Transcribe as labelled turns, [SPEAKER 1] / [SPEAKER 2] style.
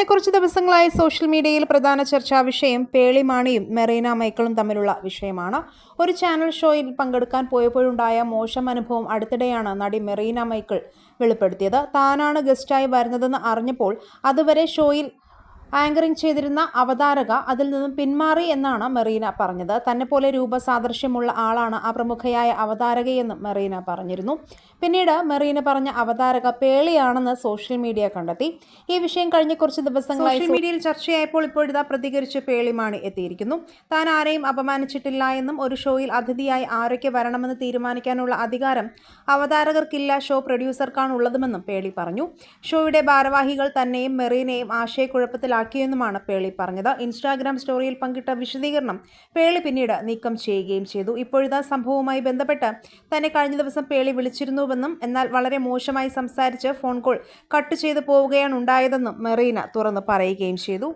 [SPEAKER 1] കഴിഞ്ഞ കുറച്ച് ദിവസങ്ങളായി സോഷ്യൽ മീഡിയയിൽ പ്രധാന ചർച്ചാ വിഷയം പേളിമാണിയും മെറീന മൈക്കിളും തമ്മിലുള്ള വിഷയമാണ്. ഒരു ചാനൽ ഷോയിൽ പങ്കെടുക്കാൻ പോയപ്പോഴുണ്ടായ മോശം അനുഭവം അടുത്തിടെയാണ് നടി മെറീന മൈക്കിൾ വെളിപ്പെടുത്തിയത്. താനാണ് ഗസ്റ്റായി വരുന്നതെന്ന് അറിഞ്ഞപ്പോൾ അതുവരെ ഷോയിൽ ആങ്കറിംഗ് ചെയ്തിരുന്ന അവതാരക അതിൽ നിന്നും പിന്മാറി എന്നാണ് മെറീന പറഞ്ഞത്. തന്നെ പോലെ രൂപസാദൃശ്യമുള്ള ആളാണ് ആ പ്രമുഖയായ അവതാരകയെന്നും മെറീന പറഞ്ഞിരുന്നു. പിന്നീട് മെറീന പറഞ്ഞ അവതാരക പേളിയാണെന്ന് സോഷ്യൽ മീഡിയ കണ്ടെത്തി. ഈ വിഷയം കഴിഞ്ഞ കുറച്ച് ദിവസങ്ങളായി സോഷ്യൽ മീഡിയയിൽ ചർച്ചയായപ്പോൾ ഇപ്പോഴിതാ പ്രതികരിച്ച് പേളിമാണി എത്തിയിരിക്കുന്നു. താൻ ആരെയും അപമാനിച്ചിട്ടില്ല എന്നും ഒരു ഷോയിൽ അതിഥിയായി ആരൊക്കെ വരണമെന്ന് തീരുമാനിക്കാനുള്ള അധികാരം അവതാരകർക്കില്ല ഷോ പ്രൊഡ്യൂസർക്കാണ് ഉള്ളതുമെന്നും പേളി പറഞ്ഞു. ഷോയുടെ ഭാരവാഹികൾ തന്നെയും മെറീനയും ആശയക്കുഴപ്പത്തിലാക്കിയെന്നുമാണ് പേളി പറഞ്ഞത്. ഇൻസ്റ്റാഗ്രാം സ്റ്റോറിയിൽ പങ്കിട്ട വിശദീകരണം പേളി പിന്നീട് നീക്കം ചെയ്യുകയും ചെയ്തു. ഇപ്പോഴിതാ സംഭവവുമായി ബന്ധപ്പെട്ട് തന്നെ കഴിഞ്ഞ ദിവസം പേളി വിളിച്ചിരുന്നുവെന്നും എന്നാൽ വളരെ മോശമായി സംസാരിച്ച് ഫോൺ കോൾ കട്ട് ചെയ്തു പോവുകയാണ് ഉണ്ടായതെന്നും മെറീന തുറന്ന് പറയുകയും ചെയ്തു.